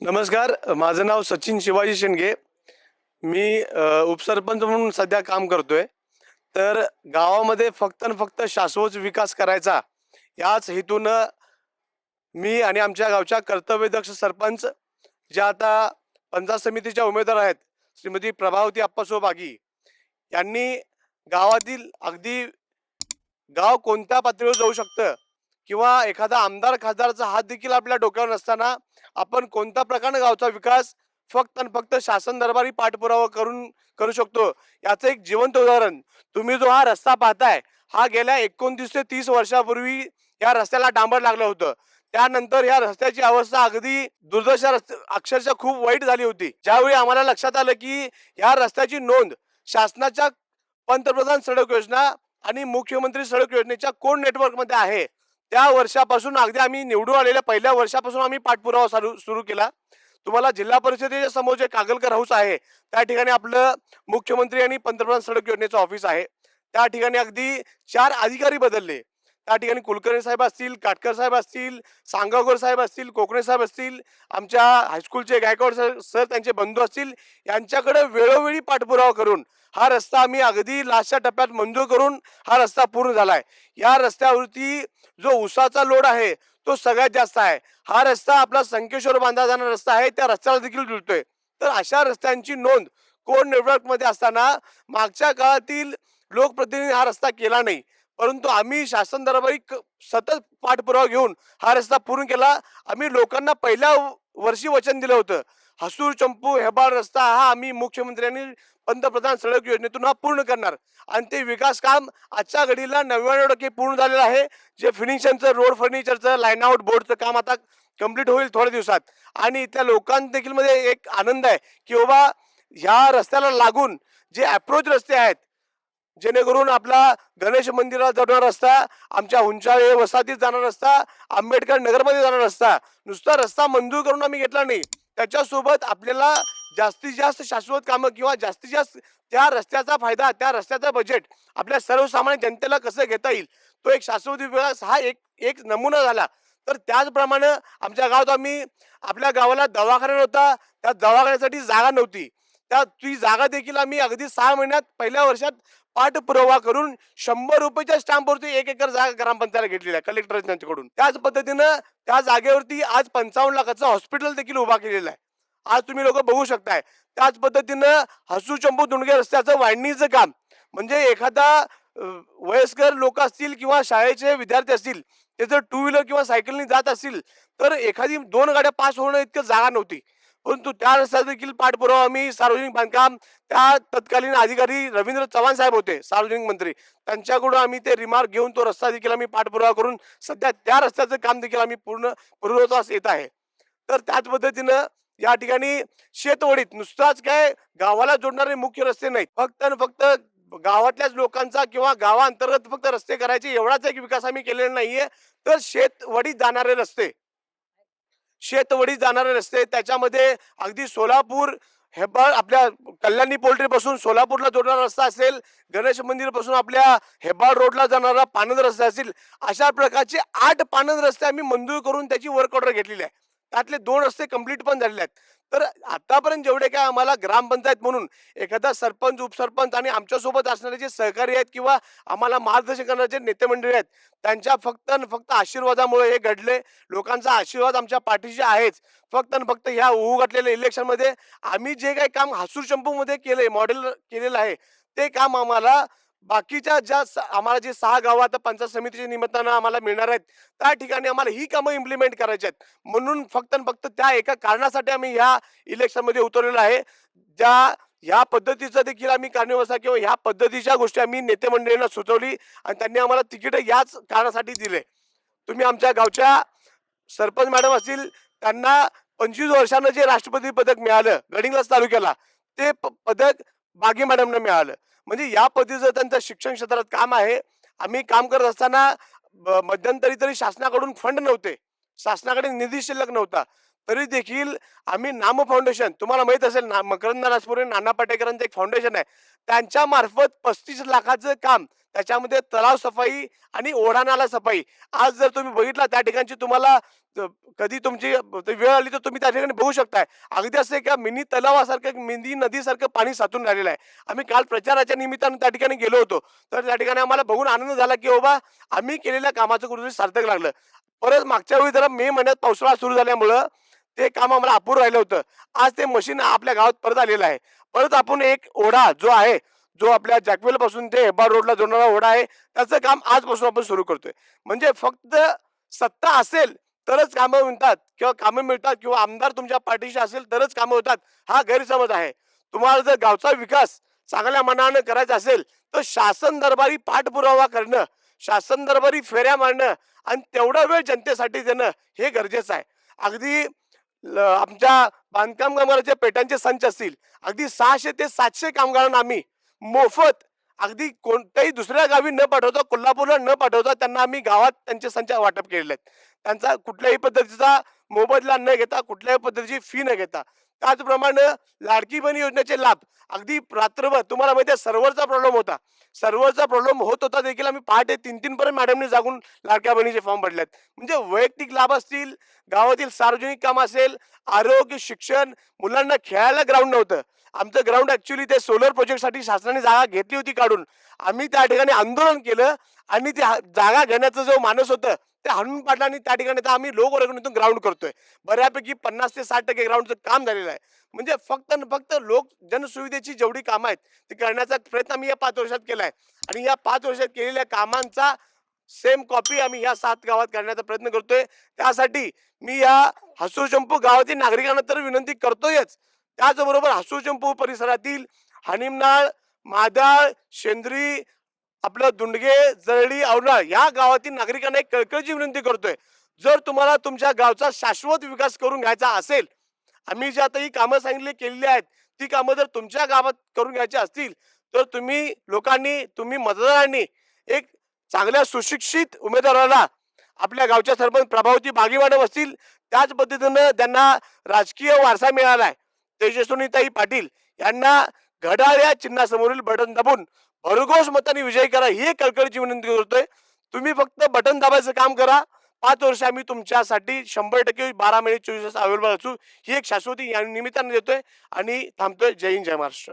नमस्कार माझं नाव सचिन शिवाजी शेंडगे मी उपसरपंच म्हणून सध्या काम करतोय. तर गावामध्ये फक्त आणि फक्त शाश्वत विकास करायचा याच हेतून मी आणि आमच्या गावच्या कर्तव्यदक्ष सरपंच ज्या आता पंचायत समितीच्या उमेदवार आहेत श्रीमती प्रभावती अप्पासो बागी यांनी गावातील अगदी गाव कोणत्या पातळीवर जाऊ शकतं? किंवा एखादा आमदार खासदाराचा हात देखील आपल्या डोक्यावर नसताना आपण कोणत्या प्रकारे गावचा विकास फक्त आणि फक्त शासन दरबारी पाठपुरावा करून करू शकतो? याचं एक जिवंत उदाहरण. तुम्ही जो हा रस्ता पाहताय हा गेल्या एकोणतीस ते तीस वर्षापूर्वी या रस्त्याला डांबर लागलं होतं. त्यानंतर या रस्त्याची अवस्था अगदी दुर्दशा रस्ते अक्षरशः खूप वाईट झाली होती. ज्यावेळी आम्हाला लक्षात आलं की या रस्त्याची नोंद शासनाच्या पंतप्रधान सडक योजना आणि मुख्यमंत्री सडक योजनेच्या कोण नेटवर्कमध्ये आहे त्या वर्षापासून अगदी आम्ही निवडून आलेल्या पहिल्या वर्षापासून आम्ही पाठपुरावा सुरू सुरू केला. तुम्हाला जिल्हा परिषदेच्या समोर जे कागलकर हाऊस आहे त्या ठिकाणी आपलं मुख्यमंत्री आणि पंतप्रधान सडक योजनेचं ऑफिस आहे. त्या ठिकाणी अगदी चार अधिकारी बदलले. त्या ठिकाणी कुलकर्णी साहेब असतील काटकर साहेब असतील सांगावकर साहेब असतील कोकणे साहेब असतील आमच्या हायस्कूलचे गायकवाड सर सर त्यांचे बंधू असतील यांच्याकडे वेळोवेळी पाठपुरावा करून हा रस्ता आम्ही अगदी लास्टच्या टप्प्यात मंजूर करून हा रस्ता पूर्ण झालाय. या रस्त्यावरती जो उसाचा लोड आहे तो सगळ्यात जास्त आहे. हा रस्ता आपला संकेश्वर बांधला जाणारा रस्ता आहे त्या रस्त्याला देखील जुळतोय. तर अशा रस्त्यांची नोंद कोण नेटवर्कमध्ये असताना मागच्या काळातील लोकप्रतिनिधी हा रस्ता केला नाही. परंतु आम्ही शासन दरबारी सतत पाठपुरावा घेऊन हा रस्ता पूर्ण केला. आम्ही लोकांना पहिल्या वर्षी वचन दिलं होतं. हसूर चंपू हेबाळ रस्ता हा आम्ही मुख्यमंत्र्यांनी पंतप्रधान सडक योजनेतून हा पूर्ण करणार. आणि ते विकास काम आजच्या घडीला नव्याण्णव टक्के पूर्ण झालेलं आहे. जे फिनिशिंगचं रोड फर्निचरचं लाईन आउट बोर्डचं काम आता कंप्लीट होईल थोड्या दिवसात. आणि त्या लोकांना देखील मध्ये एक आनंद आहे की बाबा ह्या रस्त्याला लागून जे अप्रोच रस्ते आहेत जेणेकरून आपला गणेश मंदिरात जाणारा रस्ता आमच्या उंचाळे वसाहतीत जाणारा रस्ता आंबेडकर नगरमध्ये जाणारा रस्ता नुसता रस्ता मंजूर करून आम्ही घेतला नाही. त्याच्यासोबत आपल्याला जास्तीत जास्त शाश्वत कामं किंवा जास्तीत जास्त त्या रस्त्याचा फायदा त्या रस्त्याचा बजेट आपल्या सर्वसामान्य जनतेला कसं घेता येईल? तो एक शाश्वत विकास हा एक एक नमुना झाला. तर त्याचप्रमाणे आमच्या गावात आम्ही आपल्या गावाला दवाखाना नव्हता. त्या दवाखान्यासाठी जागा नव्हती. त्या ती जागा देखील आम्ही अगदी सहा महिन्यात पहिल्या वर्षात पाठपुरावा करून शंभर रुपयाच्या स्टॅम्पवरती एक एकर जागा ग्रामपंचायतला घेतलेली आहे कलेक्टर यांच्याकडून त्याच पद्धतीनं त्या जागेवरती आज पंचावन्न लाखाचं हॉस्पिटल देखील उभा केलेलं आहे. आज तुम्ही लोक बघू शकताय. त्याच पद्धतीनं हसू चंपू दुंडगे रस्त्याचं वाढणीचं काम म्हणजे एखादा वयस्कर लोक असतील किंवा शाळेचे विद्यार्थी असतील ते जर टू व्हीलर किंवा सायकलनी जात असतील तर एखादी दोन गाड्या पास होणं इतकं जागा नव्हती. परंतु त्या रस्त्यात देखील पाठपुरावा आम्ही सार्वजनिक बांधकाम त्या तत्कालीन अधिकारी रवींद्र चव्हाण साहेब होते सार्वजनिक मंत्री. त्यांच्याकडून आम्ही ते रिमार्क घेऊन तो रस्ता देखील आम्ही पाठपुरावा करून सध्या त्या रस्त्याचं काम देखील आम्ही पूर्ण पूर्वत्वास येत आहे. तर त्याच पद्धतीनं या ठिकाणी शेतवडीत नुसताच काय गावाला जोडणारे मुख्य रस्ते नाहीत. फक्त आणि फक्त गावातल्याच लोकांचा किंवा गावाअंतर्गत फक्त रस्ते करायचे एवढाच एक विकास आम्ही केलेला नाहीये. तर शेतवडीत जाणारे रस्ते शेतवडीत जाणारे रस्ते त्याच्यामध्ये अगदी सोलापूर हेबाळ आपल्या कल्याणी पोल्ट्रीपासून सोलापूरला जोडणारा रस्ता असेल गणेश मंदिरपासून आपल्या हेबाळ रोडला जाणारा पानंद रस्ता असेल अशा प्रकारचे आठ पानंद रस्ते आम्ही मंजूर करून त्याची वर्क ऑर्डर घेतलेली आहे. त्यातले दोन रस्ते कंप्लीट पण झालेले आहेत. तर आतापर्यंत जेवढे काय आम्हाला ग्रामपंचायत म्हणून एखादा सरपंच उपसरपंच आणि आमच्यासोबत असणारे जे सहकारी आहेत किंवा आम्हाला मार्गदर्शन करणारे जे नेते मंडळी आहेत त्यांच्या फक्त आणि फक्त आशीर्वादामुळे हे घडले. लोकांचा आशीर्वाद आमच्या पाठीशी आहेच. फक्त आणि फक्त ह्या होऊ घातलेल्या इलेक्शनमध्ये आम्ही जे काही काम हासूर चंपूमध्ये केले मॉडेल केलेलं आहे ते काम आम्हाला बाकीच्या ज्या आम्हाला जे सहा गावात आता पंचायत समितीच्या निमित्तानं आम्हाला मिळणार आहेत त्या ठिकाणी आम्हाला ही कामं इम्प्लिमेंट करायची आहेत. म्हणून फक्त फक्त त्या एका कारणासाठी आम्ही ह्या इलेक्शनमध्ये उतरलेलो आहे. ज्या ह्या पद्धतीचं देखील आम्ही कार्यव्यवस्था किंवा ह्या पद्धतीच्या गोष्टी आम्ही नेते मंडळींना सुचवली आणि त्यांनी आम्हाला तिकीट याच कारणासाठी दिले. तुम्ही आमच्या गावच्या सरपंच मॅडम असतील त्यांना पंचवीस वर्षानं जे राष्ट्रपती पदक मिळालं गडिंग्लज तालुक्याला ते प- पदक बागी मॅडमनं मिळालं. म्हणजे या पद्धतीचं त्यांचं शिक्षण क्षेत्रात काम आहे. आम्ही काम करत असताना मध्यंतरी तरी शासनाकडून फंड नव्हते. शासनाकडे निधी शिल्लक नव्हता. तरी देखील आम्ही नाम फाउंडेशन तुम्हाला माहीत असेल ना मकरंद राजपुरे नाना पाटेकरांचं एक फाउंडेशन आहे. त्यांच्या मार्फत पस्तीस लाखाचं काम त्याच्यामध्ये तलाव सफाई आणि ओढा नाला सफाई. आज जर तुम्ही बघितला त्या ठिकाणची तुम्हाला कधी तुमची वेळ आली तर तुम्ही त्या ठिकाणी बघू शकताय. अगदी असं एका मिनी तलावासारखं मिनी नदीसारखं पाणी साचून राहिलेलं आहे. आम्ही काल प्रचाराच्या निमित्तानं त्या ठिकाणी गेलो होतो. तर त्या ठिकाणी आम्हाला बघून आनंद झाला की बाबा आम्ही केलेल्या कामाचं कुठेतरी सार्थक लागलं. परत मागच्या वेळी जरा मे महिन्यात पावसाळा सुरू झाल्यामुळं ते काम आम्हाला अपुरं राहिलं होतं. आज ते मशीन आपल्या गावात परत आलेलं आहे. परत आपण एक ओढा जो आहे जो आपल्या जॅकवेल पासून ते हेब्बाळ रोडला जोडणारा ओढा आहे त्याचं काम आजपासून आपण सुरू करतोय. म्हणजे फक्त सत्ता असेल तरच कामं मिळतात. किंवा कामं मिळतात किंवा आमदार तुमच्या पाठीशी असेल तरच कामं होतात. हा गैरसमज आहे. तुम्हाला जर गावचा विकास चांगल्या मनानं करायचा असेल तर शासन दरबारी पाठपुरावा करणं शासन दरबारी फेऱ्या मारणं आणि तेवढा वेळ जनतेसाठी देणं हे गरजेचं आहे. अगदी आमच्या बांधकाम कामगाराच्या पेटांचे संच असतील. अगदी सहाशे ते सातशे कामगारांना आम्ही. मोफत. अगदी कोणत्याही दुसऱ्या गावी न पाठवता कोल्हापूरला न पाठवता त्यांना आम्ही गावात त्यांचे संच वाटप केलेले आहेत. त्यांचा कुठल्याही पद्धतीचा मोबदला न घेता कुठल्याही पद्धतीची फी न घेता. त्याचप्रमाणे लाडकी बहीण योजनेचे लाभ. अगदी रात्रभर तुम्हाला माहिती आहे सर्व्हरचा प्रॉब्लेम होता. सर्व्हरचा प्रॉब्लेम होत होता देखील आम्ही पहाटे तीन तीन पर्यंत मॅडमने जागून लाडक्या बहिणीचे फॉर्म भरलेत. म्हणजे वैयक्तिक लाभ असतील गावातील सार्वजनिक काम असेल आरोग्य शिक्षण मुलांना खेळायला ग्राउंड नव्हतं. आमचं ग्राउंड ऍक्च्युली ते सोलर प्रोजेक्टसाठी शासनाने जागा घेतली होती काढून. आम्ही त्या ठिकाणी आंदोलन केलं. आणि ते जागा घेण्याचं जो माणूस होतं ते हाणून पाडलं आणि त्या ठिकाणी तर आम्ही लोक वर्गणीतून ग्राउंड करतोय. बऱ्यापैकी पन्नास ते साठ टक्के ग्राउंडचं काम झालेलं आहे. म्हणजे फक्त फक्त लोक जनसुविधेची जेवढी कामं आहेत ती करण्याचा प्रयत्न आम्ही या पाच वर्षात केला आहे. आणि या पाच वर्षात केलेल्या कामांचा सेम कॉपी आम्ही या सात गावात करण्याचा प्रयत्न करतोय. त्यासाठी मी या हसूर चंपू गावातील नागरिकांना तर विनंती करतोयच. त्याचबरोबर हसूर चंपू परिसरातील हनिमनाळ मादाळ शेंद्री आपलं दुंडगे जरळी औरणाळ या गावातील नागरिकांना एक कळकळीची विनंती करतोय. जर तुम्हाला तुमच्या गावचा शाश्वत विकास करून घ्यायचा असेल आम्ही जी आता ही कामं सांगितली केलेली आहेत ती कामं जर तुमच्या गावात करून घ्यायची असतील तर तुम्ही लोकांनी तुम्ही मतदारांनी एक चांगल्या सुशिक्षित उमेदवाराला आपल्या गावच्या सरपंच प्रभावती बागी असतील त्याच पद्धतीनं त्यांना राजकीय वारसा मिळाला आहे तेजस्विनीताई पाटील यांना घड्याळ या चिन्हासमोरील बटन दाबून भरघोस मताने विजयी करा ही एक कळकळीची विनंती करतोय. तुम्ही फक्त बटन दाबायचं काम करा. पाच वर्ष आम्ही तुमच्यासाठी शंभर टक्के बारा महिने चोवीस तास अवेलेबल असू ही एक शाश्वती या निमित्ताने देतोय. आणि थांबतोय. जय हिंद जय महाराष्ट्र.